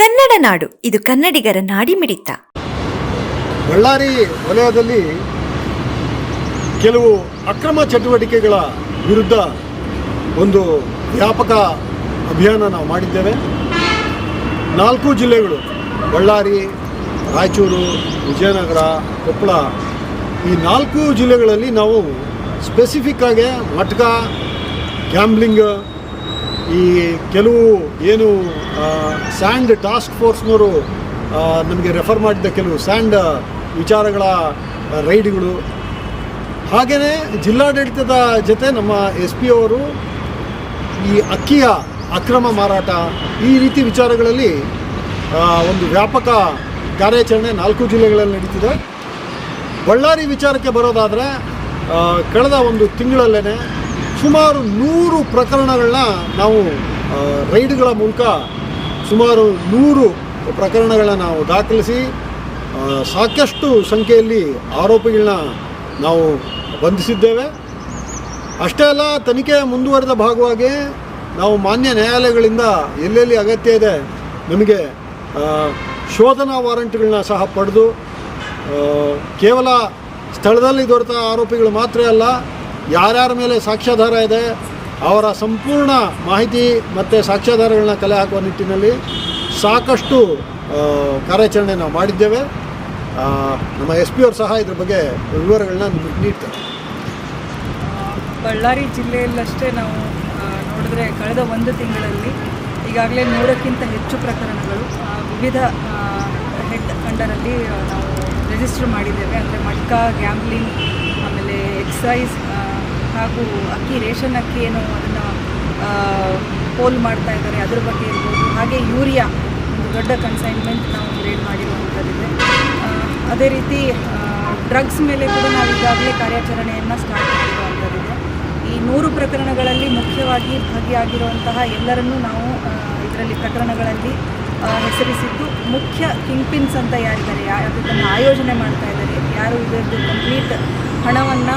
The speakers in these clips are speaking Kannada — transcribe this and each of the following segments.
ಕನ್ನಡ ನಾಡು, ಇದು ಕನ್ನಡಿಗರ ನಾಡಿಮಿಡಿತ ಬಳ್ಳಾರಿ ವಲಯದಲ್ಲಿ ಕೆಲವು ಅಕ್ರಮ ಚಟುವಟಿಕೆಗಳ ವಿರುದ್ಧ ಒಂದು ವ್ಯಾಪಕ ಅಭಿಯಾನ ನಾವು ಮಾಡಿದ್ದೇವೆ. ನಾಲ್ಕು ಜಿಲ್ಲೆಗಳು, ಬಳ್ಳಾರಿ, ರಾಯಚೂರು, ವಿಜಯನಗರ, ಕೊಪ್ಪಳ, ಈ ನಾಲ್ಕು ಜಿಲ್ಲೆಗಳಲ್ಲಿ ನಾವು ಸ್ಪೆಸಿಫಿಕ್ ಆಗಿ ಮಟ್ಕ ಗ್ಯಾಮ್ಲಿಂಗ್ ಈ ಕೆಲವು ಏನು ಸ್ಯಾಂಡ್ ಟಾಸ್ಕ್ ಫೋರ್ಸ್ನವರು ನಮಗೆ ರೆಫರ್ ಮಾಡಿದ್ದ ಕೆಲವು ಸ್ಯಾಂಡ್ ವಿಚಾರಗಳ ರೈಡ್ಗಳು. ಹಾಗೆಯೇ ಜಿಲ್ಲಾಡಳಿತದ ಜೊತೆ ನಮ್ಮ ಎಸ್ ಪಿ ಅವರು ಈ ಅಕ್ಕಿಯ ಅಕ್ರಮ ಮಾರಾಟ, ಈ ರೀತಿ ವಿಚಾರಗಳಲ್ಲಿ ಒಂದು ವ್ಯಾಪಕ ಕಾರ್ಯಾಚರಣೆ ನಾಲ್ಕು ಜಿಲ್ಲೆಗಳಲ್ಲಿ ನಡೀತಿದೆ. ಬಳ್ಳಾರಿ ವಿಚಾರಕ್ಕೆ ಬರೋದಾದರೆ ಕಳೆದ ಒಂದು ತಿಂಗಳಲ್ಲೇ ಸುಮಾರು ನೂರು ಪ್ರಕರಣಗಳನ್ನ ನಾವು ರೈಡ್ಗಳ ಮೂಲಕ ಸುಮಾರು ನೂರು ಪ್ರಕರಣಗಳನ್ನ ನಾವು ದಾಖಲಿಸಿ ಸಾಕಷ್ಟು ಸಂಖ್ಯೆಯಲ್ಲಿ ಆರೋಪಿಗಳನ್ನ ನಾವು ಬಂಧಿಸಿದ್ದೇವೆ. ಅಷ್ಟೇ ಅಲ್ಲ, ತನಿಖೆ ಮುಂದುವರೆದ ಭಾಗವಾಗಿ ನಾವು ಮಾನ್ಯ ನ್ಯಾಯಾಲಯಗಳಿಂದ ಎಲ್ಲೆಲ್ಲಿ ಅಗತ್ಯ ಇದೆ ನಮಗೆ ಶೋಧನಾ ವಾರಂಟ್ಗಳನ್ನ ಸಹ ಪಡೆದು ಕೇವಲ ಸ್ಥಳದಲ್ಲಿ ದೊರೆತ ಆರೋಪಿಗಳು ಮಾತ್ರ ಅಲ್ಲ ಯಾರ್ಯಾರ ಮೇಲೆ ಸಾಕ್ಷ್ಯಾಧಾರ ಇದೆ, ಅವರ ಸಂಪೂರ್ಣ ಮಾಹಿತಿ ಮತ್ತು ಸಾಕ್ಷ್ಯಾಧಾರಗಳನ್ನ ಕಲೆ ಹಾಕುವ ನಿಟ್ಟಿನಲ್ಲಿ ಸಾಕಷ್ಟು ಕಾರ್ಯಾಚರಣೆ ನಾವು ಮಾಡಿದ್ದೇವೆ. ನಮ್ಮ ಎಸ್ ಪಿ ಅವರು ಸಹ ಇದ್ರ ಬಗ್ಗೆ ವಿವರಗಳನ್ನ ನೀಡ್ತಾರೆ. ಬಳ್ಳಾರಿ ಜಿಲ್ಲೆಯಲ್ಲಷ್ಟೇ ನಾವು ನೋಡಿದ್ರೆ ಕಳೆದ ಒಂದು ತಿಂಗಳಲ್ಲಿ ಈಗಾಗಲೇ ನೂರಕ್ಕಿಂತ ಹೆಚ್ಚು ಪ್ರಕರಣಗಳು ವಿವಿಧ ಹೆಡ್ ಅಂಡರಲ್ಲಿ ನಾವು ರಿಜಿಸ್ಟರ್ ಮಾಡಿದ್ದೇವೆ. ಅಂದರೆ ಮಟ್ಕ, ಗ್ಯಾಂಬ್ಲಿಂಗ್, ಆಮೇಲೆ ಎಕ್ಸೈಸ್ ಹಾಗೂ ಅಕ್ಕಿ, ರೇಷನ್ ಅಕ್ಕಿ ಏನು ಅದನ್ನು ಪೋಲ್ ಮಾಡ್ತಾ ಇದ್ದಾರೆ. ಅದ್ರ ಬಗ್ಗೆ ಇರ್ಬೋದು. ಹಾಗೆ ಯೂರಿಯಾ ಒಂದು ದೊಡ್ಡ ಕನ್ಸೈನ್ಮೆಂಟ್ ನಾವು ಕ್ರಿಯೇಟ್ ಮಾಡಿರುವಂಥದ್ದಿದೆ. ಅದೇ ರೀತಿ ಡ್ರಗ್ಸ್ ಮೇಲೆ ಕೂಡ ನಾವು ಈಗಾಗಲೇ ಕಾರ್ಯಾಚರಣೆಯನ್ನು ಸ್ಟಾರ್ಟ್ ಮಾಡಿರುವಂಥದ್ದಿದೆ. ಈ ನೂರು ಪ್ರಕರಣಗಳಲ್ಲಿ ಮುಖ್ಯವಾಗಿ ಭಾಗಿಯಾಗಿರುವಂತಹ ಎಲ್ಲರನ್ನೂ ನಾವು ಇದರಲ್ಲಿ ಪ್ರಕರಣಗಳಲ್ಲಿ ಹೆಸರಿಸಿದ್ದು ಮುಖ್ಯ ಕಿಂಗ್ಪಿನ್ಸ್ ಅಂತ ಯಾರಿದ್ದಾರೆ? ಯಾರು ಇದನ್ನು ಆಯೋಜನೆ ಮಾಡ್ತಾ ಇದ್ದಾರೆ. ಯಾರು ಇದರದ್ದು ಕಂಪ್ಲೀಟ್ ಹಣವನ್ನು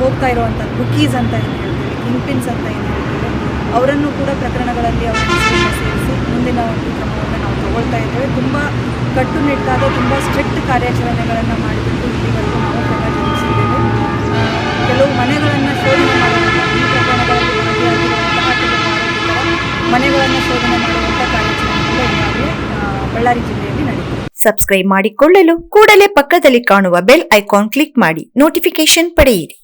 ಹೋಗ್ತಾ ಇರುವಂಥ ಬುಕ್ಕೀಸ್ ಅಂತ ಏನು ಹೇಳ್ತೀವಿ ಕಿಂಗ್ಪಿನ್ಸ್ ಅಂತ ಏನು ಹೇಳ್ತೀವಿ, ಅವರನ್ನು ಕೂಡ ಪ್ರಕರಣಗಳಲ್ಲಿ ಅವರ ಹೆಸರನ್ನು ಸೇರಿಸಿ ಮುಂದಿನ ಒಂದು ಕ್ರಮವನ್ನು ನಾವು ತಗೊಳ್ತಾ ಇದ್ದೇವೆ. ತುಂಬ ಕಟ್ಟುನಿಟ್ಟಾದ, ತುಂಬ ಸ್ಟ್ರಿಕ್ಟ್ ಕಾರ್ಯಾಚರಣೆಗಳನ್ನು ಮಾಡಿಬಿಟ್ಟು ಇಲ್ಲಿವರೆಗೂ ನಾವು ಕ್ರಮ ಜರುಗಿಸಿದ್ದೇವೆ. ಕೆಲವು ಮನೆಗಳನ್ನು ಶೋಧನೆ ಮಾಡುವಂಥ ಈ ಪ್ರಕರಣಗಳಲ್ಲಿ ಭಾಗಿಯಾಗಿರುವಂತಹ ಕೆಲವು ಮನೆಗಳನ್ನು ಶೋಧನೆ ಮಾಡುವಂಥ ಕಾರ್ಯಾಚರಣೆ ಕೂಡ ಈಗಾಗಲೇ ಬಳ್ಳಾರಿ ಜಿಲ್ಲೆಯಲ್ಲಿ ನಡೆದಿದೆ ಸಬ್ಸ್ಕ್ರೈಬ್ ಮಾಡಿಕೊಳ್ಳಲು ಕೂಡಲೇ ಪಕ್ಕದಲ್ಲಿ ಕಾಣುವ ಬೆಲ್ ಐಕಾನ್ ಕ್ಲಿಕ್ ಮಾಡಿ ನೋಟಿಫಿಕೇಶನ್ ಪಡೆಯಿರಿ.